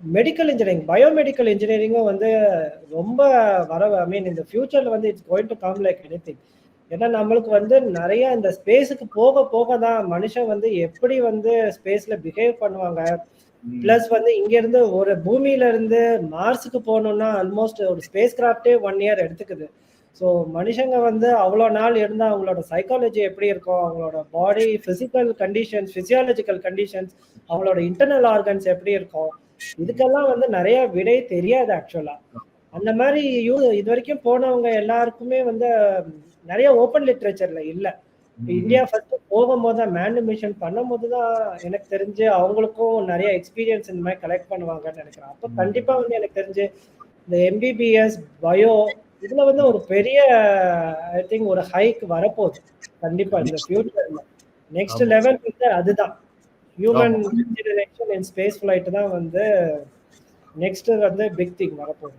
Medical engineering biomedical இன்ஜினியரிங்கும் வந்து ரொம்ப வர ஐ மீன் இந்த ஃபியூச்சர்ல வந்து it's going to come like anything ஏன்னா நம்மளுக்கு வந்து நிறைய இந்த ஸ்பேஸுக்கு போக போக தான் மனுஷன் வந்து எப்படி வந்து ஸ்பேஸ்ல பிஹேவ் பண்ணுவாங்க. பிளஸ் வந்து இங்க இருந்து ஒரு பூமியில இருந்து மார்ஸுக்கு போகணும்னா ஆல்மோஸ்ட் ஒரு ஸ்பேஸ் கிராஃப்டே ஒன் இயர் எடுத்துக்குது. ஸோ மனுஷங்க வந்து அவ்வளோ நாள் இருந்தால் அவங்களோட சைக்காலஜி எப்படி இருக்கும்? அவங்களோட body physical conditions physiological conditions அவங்களோட இன்டர்னல் ஆர்கன்ஸ் எப்படி இருக்கும்? இதுக்கெல்லாம் வந்து நிறைய விடை தெரியாது ஆக்சுவலா அந்த மாதிரி யூ இது வரைக்கும் போனவங்க எல்லாருக்குமே வந்து நிறைய ஓப்பன் லிட்ரேச்சர்ல இல்லை. இந்தியா ஃபர்ஸ்ட் போகும்போது தான் மேன் மிஷன் பண்ணும்போது தான் எனக்கு தெரிஞ்சு அவங்களுக்கும் நிறைய எக்ஸ்பீரியன்ஸ் இந்த மாதிரி கலெக்ட் பண்ணுவாங்கன்னு நினைக்கிறேன். அப்போ கண்டிப்பா வந்து எனக்கு தெரிஞ்சு இந்த எம்பிபிஎஸ் பயோ இதுல வந்து ஒரு பெரிய ஐ திங்க் ஒரு ஹைக் வரப்போகுது. கண்டிப்பா இந்த ஃபியூச்சர்ல நெக்ஸ்ட் லெவல் வந்து அதுதான். Human generation in space flight தான் வந்து நெக்ஸ்ட் வந்து பிக் திங் வரப்போகுது.